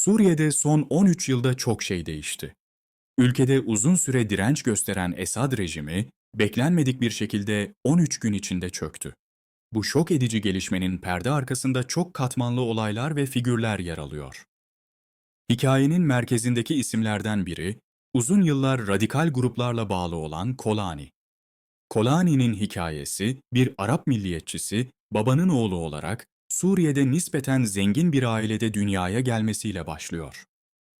Suriye'de son 13 yılda çok şey değişti. Ülkede uzun süre direnç gösteren Esad rejimi, beklenmedik bir şekilde 13 gün içinde çöktü. Bu şok edici gelişmenin perde arkasında çok katmanlı olaylar ve figürler yer alıyor. Hikayenin merkezindeki isimlerden biri, uzun yıllar radikal gruplarla bağlı olan Kolani. Kolani'nin hikayesi, bir Arap milliyetçisi, babanın oğlu olarak Suriye'de nispeten zengin bir ailede dünyaya gelmesiyle başlıyor.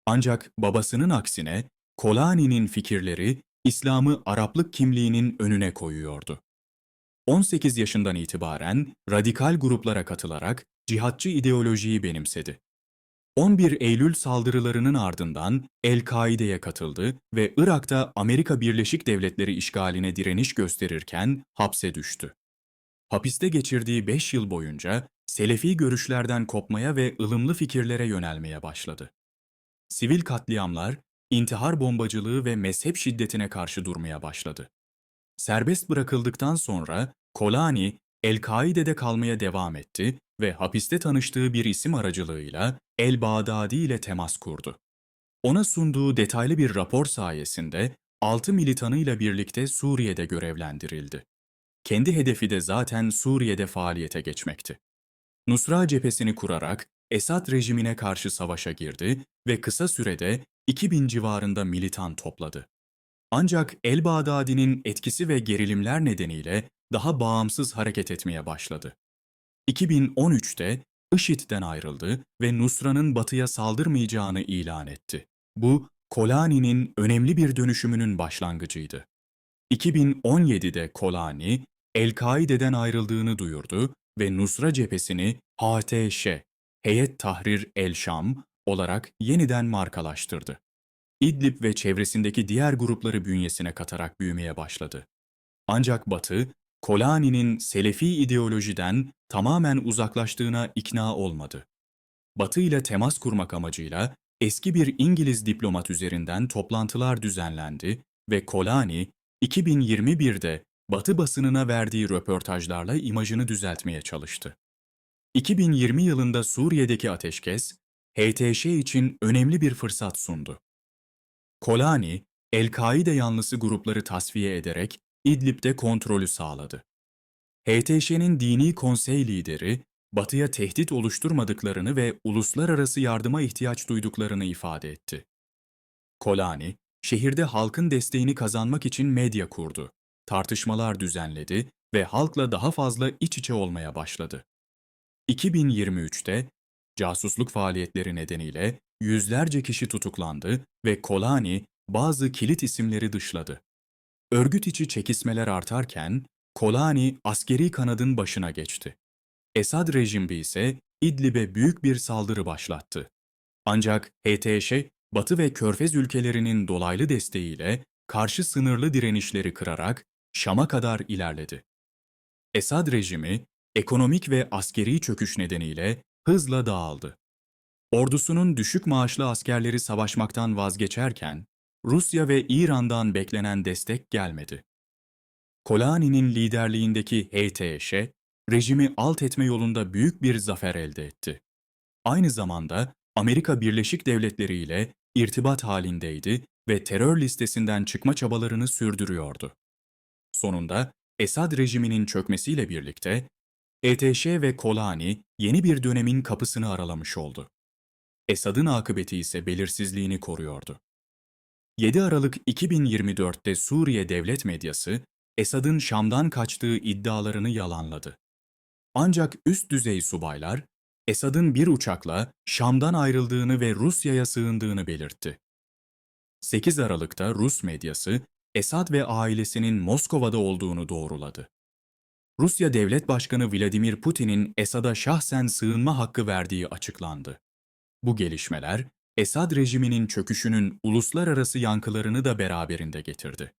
Ancak babasının aksine Kolani'nin fikirleri İslam'ı Araplık kimliğinin önüne koyuyordu. 18 yaşından itibaren radikal gruplara katılarak cihatçı ideolojiyi benimsedi. 11 Eylül saldırılarının ardından El-Kaide'ye katıldı ve Irak'ta Amerika Birleşik Devletleri işgaline direniş gösterirken hapse düştü. Hapiste geçirdiği 5 yıl boyunca Selefi görüşlerden kopmaya ve ılımlı fikirlere yönelmeye başladı. Sivil katliamlar, intihar bombacılığı ve mezhep şiddetine karşı durmaya başladı. Serbest bırakıldıktan sonra Kolani, El-Kaide'de kalmaya devam etti ve hapiste tanıştığı bir isim aracılığıyla El-Bağdadi ile temas kurdu. Ona sunduğu detaylı bir rapor sayesinde 6 militanıyla birlikte Suriye'de görevlendirildi. Kendi hedefi de zaten Suriye'de faaliyete geçmekti. Nusra cephesini kurarak Esad rejimine karşı savaşa girdi ve kısa sürede 2000 civarında militan topladı. Ancak El-Bağdadi'nin etkisi ve gerilimler nedeniyle daha bağımsız hareket etmeye başladı. 2013'te IŞİD'den ayrıldı ve Nusra'nın batıya saldırmayacağını ilan etti. Bu, Kolani'nin önemli bir dönüşümünün başlangıcıydı. 2017'de Kolani, El-Kaide'den ayrıldığını duyurdu ve Nusra cephesini HTŞ, Heyet Tahrir el-Şam olarak yeniden markalaştırdı. İdlib ve çevresindeki diğer grupları bünyesine katarak büyümeye başladı. Ancak Batı, Kolani'nin Selefi ideolojiden tamamen uzaklaştığına ikna olmadı. Batı ile temas kurmak amacıyla eski bir İngiliz diplomat üzerinden toplantılar düzenlendi ve Kolani 2021'de Batı basınına verdiği röportajlarla imajını düzeltmeye çalıştı. 2020 yılında Suriye'deki ateşkes, HTŞ için önemli bir fırsat sundu. Kolani, El-Kaide yanlısı grupları tasfiye ederek İdlib'de kontrolü sağladı. HTŞ'nin dini konsey lideri, Batı'ya tehdit oluşturmadıklarını ve uluslararası yardıma ihtiyaç duyduklarını ifade etti. Kolani, şehirde halkın desteğini kazanmak için medya kurdu, tartışmalar düzenledi ve halkla daha fazla iç içe olmaya başladı. 2023'te casusluk faaliyetleri nedeniyle yüzlerce kişi tutuklandı ve Kolani bazı kilit isimleri dışladı. Örgüt içi çekişmeler artarken Kolani askeri kanadın başına geçti. Esad rejimi ise İdlib'e büyük bir saldırı başlattı. Ancak HTŞ, Batı ve Körfez ülkelerinin dolaylı desteğiyle karşı sınırlı direnişleri kırarak Şam'a kadar ilerledi. Esad rejimi, ekonomik ve askeri çöküş nedeniyle hızla dağıldı. Ordusunun düşük maaşlı askerleri savaşmaktan vazgeçerken, Rusya ve İran'dan beklenen destek gelmedi. Kolani'nin liderliğindeki HTŞ, rejimi alt etme yolunda büyük bir zafer elde etti. Aynı zamanda Amerika Birleşik Devletleri ile irtibat halindeydi ve terör listesinden çıkma çabalarını sürdürüyordu. Sonunda Esad rejiminin çökmesiyle birlikte HTŞ ve Kolani yeni bir dönemin kapısını aralamış oldu. Esad'ın akıbeti ise belirsizliğini koruyordu. 7 Aralık 2024'te Suriye devlet medyası, Esad'ın Şam'dan kaçtığı iddialarını yalanladı. Ancak üst düzey subaylar, Esad'ın bir uçakla Şam'dan ayrıldığını ve Rusya'ya sığındığını belirtti. 8 Aralık'ta Rus medyası, Esad ve ailesinin Moskova'da olduğunu doğruladı. Rusya Devlet Başkanı Vladimir Putin'in Esad'a şahsen sığınma hakkı verdiği açıklandı. Bu gelişmeler, Esad rejiminin çöküşünün uluslararası yankılarını da beraberinde getirdi.